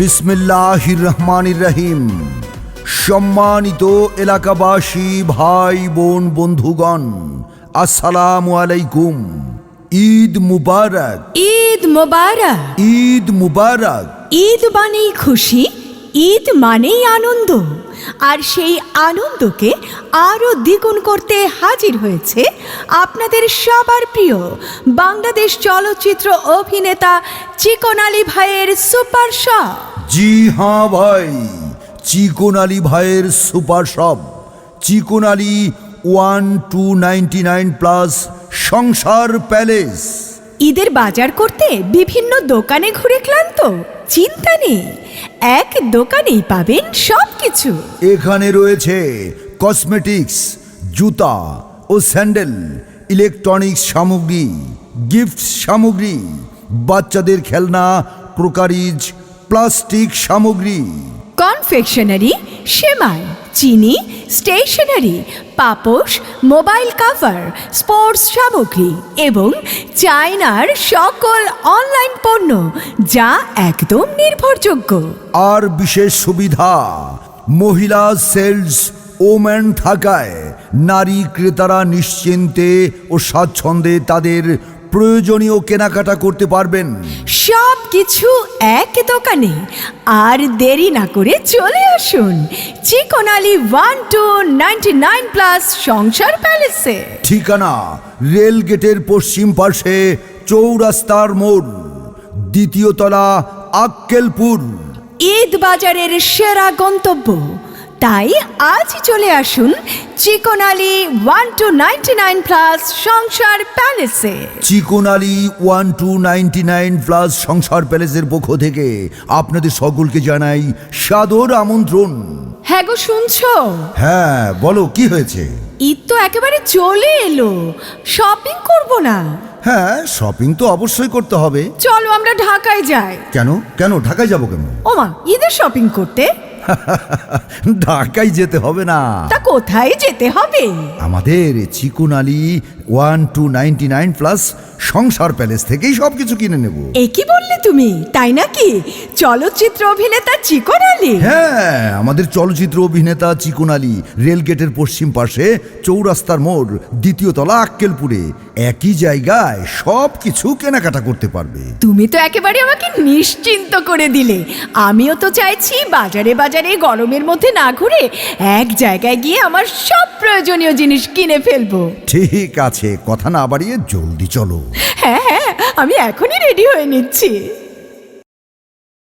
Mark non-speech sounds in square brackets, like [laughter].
বিসমিল্লাহির রহমানির রহিম সম্মানিত এলাকাবাসী ভাই বোন বন্ধুগণ আসসালামু আলাইকুম। ঈদ মুবারক। ঈদ মোবারক। ঈদ মুবারক। ঈদ মানেই খুশি ঈদ মানেই আনন্দ। আর সেই আনন্দকে আরও দ্বিগুণ করতে হাজির হয়েছে আপনাদের সবার প্রিয় বাংলাদেশ চলচ্চিত্র অভিনেতা চিকন আলী ভাইয়ের সুপার শপ জি হ্যাঁ ভাই চিকন আলী ভাইয়ের super shop Chikon Ali one two ninety nine plus Sangsar palace. ঈদের বাজার করতে বিভিন্ন দোকানে ঘুরে ক্লান্ত? চিন্তা নেই এক দোকানেই পাবেন সব কিছু এখানে রয়েছে কসমেটিক্স জুতা ও স্যান্ডেল ইলেকট্রনিক্স সামগ্রী গিফট সামগ্রী বাচ্চাদের খেলনা ক্রোকারিজ প্লাস্টিক সামগ্রী। কনফেকশনারি সেমাই চিনি স্টেশনারি পাপোশ মোবাইল কাভার স্পোর্টস সামগ্রী এবং চায়নার সকল অনলাইন পণ্য যা একদম নির্ভরযোগ্য। আর বিশেষ সুবিধা মহিলা সেলস ওম্যান থাকায় নারী ক্রেতারা নিশ্চিন্তে ও স্বাচ্ছন্দ্যে তাদের প্রয়োজনীয় কেনাকাটা করতে পারবেন। সব কিছু এক দোকানে। আর দেরি না করে চলে আসুন। Chikon Ali one two ninety nine plus Sangsar প্যালেসে। ঠিকানা রেল গেটের পশ্চিম পাশে চৌরাস্তার মোড় দ্বিতীয় তলা আক্কেলপুর। ঈদ বাজারের সেরা গন্তব্য তাই আজ চলে আসুন Chikon Ali one two ninety nine plus Sangsar প্যালেসে Chikon Ali one two ninety nine plus Sangsar প্যালেসের পক্ষ থেকে আপনাদের সকলকে জানাই সাদর আমন্ত্রণ। হ্যাঁ গো শুনছো? হ্যাঁ বলো কি হয়েছে? ঈদ তো একেবারে চলে এলো শপিং করব না। হ্যাঁ শপিং তো অবশ্যই করতে হবে। চলো আমরা ঢাকায় যাই। কেন? কেন? ঢাকায় যাব কেন? ওমা ঈদের শপিং করতে? [laughs] ঢাকায় যেতে হবে না। তা কোথায় যেতে হবে? আমাদের Chikon Ali one two ninety nine plus Sangsar palace থেকেই সব কিছু কিনে নেব। এ কি বললে তুমি? তাই নাকি? চলচ্চিত্র অভিনেতা চিকন আলী হ্যাঁ আমাদের চলচ্চিত্র অভিনেতা চিকুন আলী রেলগেটের পশ্চিম পাশে চৌরাস্তার মোড় দ্বিতীয় তলা আক্কেলপুরে। একই জায়গায় সব কিছু কেনাকাটা করতে পারবে। তুমি তো একেবারে আমাকে নিশ্চিন্ত করে দিলে। আমিও তো চাইছি বাজারে বাজারে গরমের মধ্যে না ঘুরে এক জায়গায় গিয়ে আমার সব প্রয়োজনীয় জিনিস কিনে ফেলব। ঠিক আছে কথা না বাড়িয়ে জলদি চলো। হ্যাঁ হ্যাঁ আমি এখনই রেডি হয়ে নিচ্ছি।